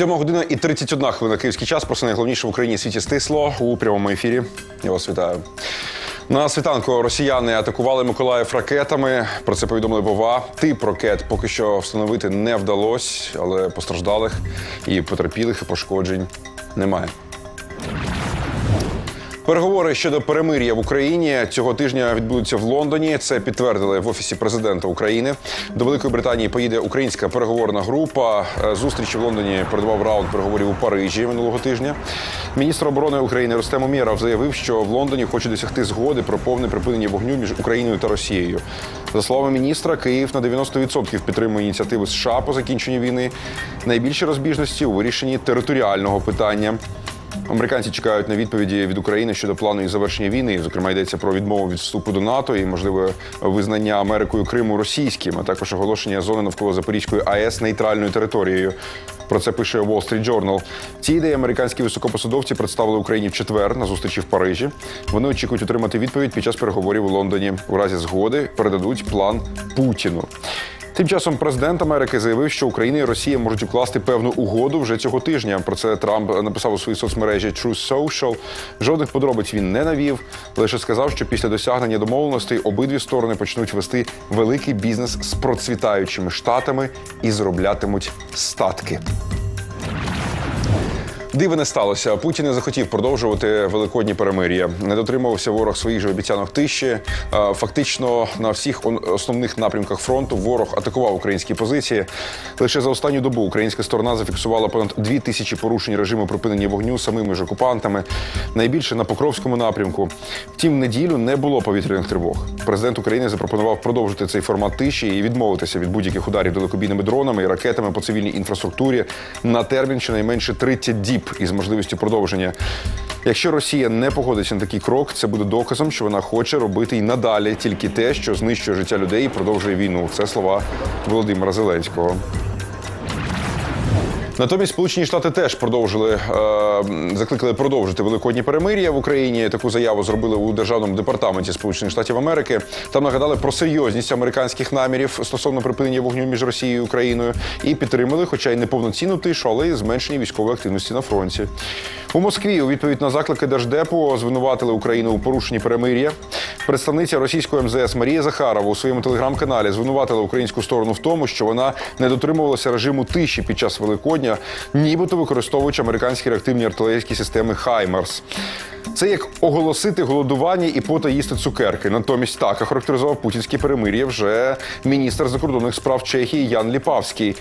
Сьома година і 31 хвилина київський час. Просто найголовніше в Україні світі стисло у прямому ефірі. Я вас вітаю. На світанку росіяни атакували Миколаїв ракетами. Про це повідомили Бова. Тип ракет поки що встановити не вдалося, але постраждалих і потерпілих і пошкоджень немає. Переговори щодо перемир'я в Україні цього тижня відбудуться в Лондоні. Це підтвердили в офісі президента України. До Великої Британії поїде українська переговорна група. Е, Зустрічі в Лондоні передавав раунд переговорів у Парижі минулого тижня. Міністр оборони України Рустем Умєров заявив, що в Лондоні хоче досягти згоди про повне припинення вогню між Україною та Росією. За словами міністра, Київ на 90% підтримує ініціативи США по закінченню війни. Найбільші розбіжності у вирішенні територіального питання. Американці чекають на відповіді від України щодо плану і завершення війни. Зокрема, йдеться про відмову від вступу до НАТО і можливе визнання Америкою Криму російським, а також оголошення зони навколо Запорізької АЕС нейтральною територією. Про це пише Wall Street Journal. Ці ідеї американські високопосадовці представили Україні в четвер на зустрічі в Парижі. Вони очікують отримати відповідь під час переговорів у Лондоні. У разі згоди передадуть план Путіну. Тим часом президент Америки заявив, що Україна і Росія можуть укласти певну угоду вже цього тижня. Про це Трамп написав у своїй соцмережі True Social. Жодних подробиць він не навів, лише сказав, що після досягнення домовленостей обидві сторони почнуть вести великий бізнес з процвітаючими штатами і зароблятимуть статки. Диви не сталося. Путін не захотів продовжувати великодні перемир'я. Не дотримувався ворог своїх же обіцянок тиші. Е, Фактично на всіх основних напрямках фронту ворог атакував українські позиції. Лише за останню добу українська сторона зафіксувала понад дві тисячі порушень режиму припинення вогню самими ж окупантами. Найбільше на Покровському напрямку. Втім, неділю не було повітряних тривог. Президент України запропонував продовжити цей формат тиші і відмовитися від будь-яких ударів далекобійними дронами і ракетами по цивільній інфраструктурі на термін щонайменше 30 діб із можливістю продовження. Якщо Росія не погодиться на такий крок, це буде доказом, що вона хоче робити і надалі тільки те, що знищує життя людей і продовжує війну. Це слова Володимира Зеленського. Натомість Сполучені Штати теж продовжили е, закликали продовжити великодні перемир'я в Україні. Таку заяву зробили у державному департаменті Сполучених Штатів Америки. Там нагадали про серйозність американських намірів стосовно припинення вогню між Росією і Україною і підтримали, хоча й не повноцінну тишу, але й зменшення військової активності на фронті. У Москві у відповідь на заклики держдепу звинуватили Україну у порушенні перемир'я. Представниця російської МЗС Марія Захарова у своєму телеграм-каналі звинуватила українську сторону в тому, що вона не дотримувалася режиму тиші під час Великодня, нібито використовуючи американські реактивні артилерійські системи Хаймерс. Це як оголосити голодування і пота їсти цукерки. Натомість так охарактеризував путінське перемир'я вже міністр закордонних справ Чехії Ян Ліпавський.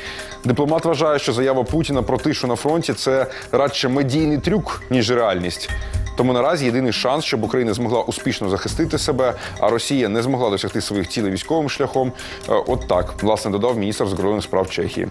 Дипломат вважає, що заява Путіна про тишу на фронті це радше медійний трюк ніж реальність. Тому наразі єдиний шанс, щоб Україна змогла успішно захистити себе, а Росія не змогла досягти своїх цілей військовим шляхом. Е, От так власне додав міністр закордонних справ Чехії.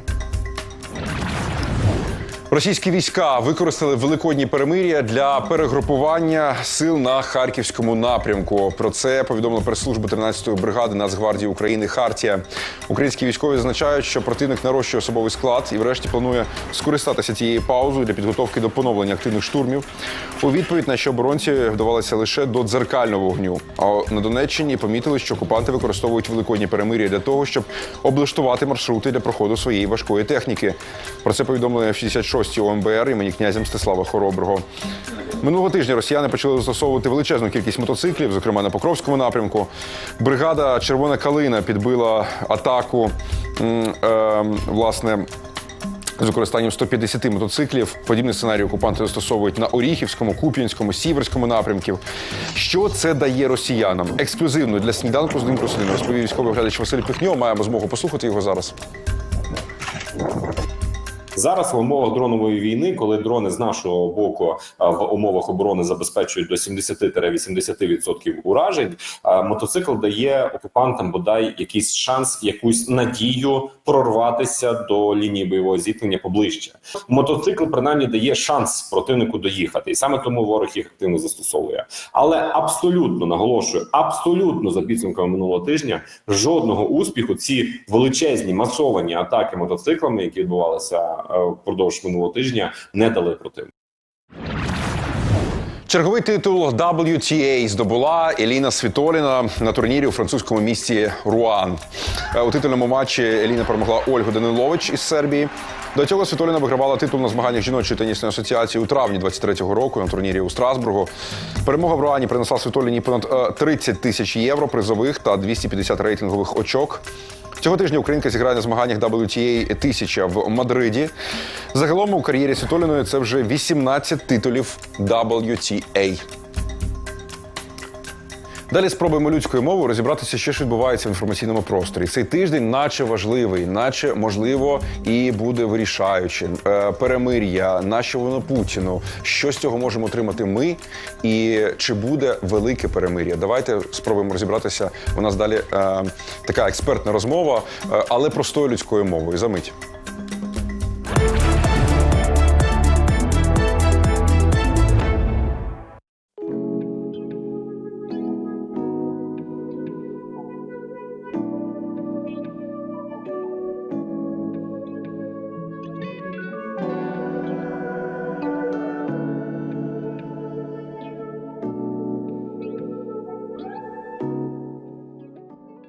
Російські війська використали великодні перемир'я для перегрупування сил на харківському напрямку. Про це повідомила прес-служба 13-ї бригади Нацгвардії України Хартія. Українські військові зазначають, що противник нарощує особовий склад і, врешті, планує скористатися цією паузою для підготовки до поновлення активних штурмів. У відповідь на що оборонці вдавалися лише до дзеркального вогню. А на Донеччині помітили, що окупанти використовують великодні перемир'я для того, щоб облаштувати маршрути для проходу своєї важкої техніки. Про це повідомили в 66-й ОМБР імені князя Мстислава Хороброго. Минулого тижня росіяни почали застосовувати величезну кількість мотоциклів, зокрема на Покровському напрямку. Бригада Червона калина підбила атаку. е, власне. З використанням 150 мотоциклів подібний сценарій окупанти застосовують на Оріхівському, Куп'янському, Сіверському напрямків. Що це дає росіянам? Ексклюзивно для сніданку з ним розповів військовий оглядач Василь Пихньо. Маємо змогу послухати його зараз. Зараз в умовах дронової війни, коли дрони з нашого боку в умовах оборони забезпечують до 70-80% уражень, мотоцикл дає окупантам бодай якийсь шанс, якусь надію прорватися до лінії бойового зіткнення поближче. Мотоцикл принаймні дає шанс противнику доїхати, і саме тому ворог їх активно застосовує. Але абсолютно наголошую, абсолютно за підсумками минулого тижня жодного успіху ці величезні масовані атаки мотоциклами, які відбувалися е, впродовж минулого тижня, не дали противнику. Черговий титул WTA здобула Еліна Світоліна на турнірі у французькому місті Руан. Е, У титульному матчі Еліна перемогла Ольгу Данилович із Сербії. До цього Світоліна вигравала титул на змаганнях жіночої тенісної асоціації у травні 23-го року на турнірі у Страсбургу. Перемога в Руані принесла Світоліні понад е, 30 тисяч євро призових та 250 рейтингових очок. Цього тижня українка зіграє на змаганнях WTA 1000 в Мадриді. Загалом у кар'єрі Світоліної це вже 18 титулів WTA. Далі спробуємо людською мовою розібратися, що ж відбувається в інформаційному просторі. Цей тиждень, наче важливий, наче можливо, і буде вирішаючим. Е, перемир'я, нащо воно Путіну, що з цього можемо отримати ми, і чи буде велике перемир'я? Давайте спробуємо розібратися. У нас далі е, така експертна розмова, е, але простою людською мовою. Замить.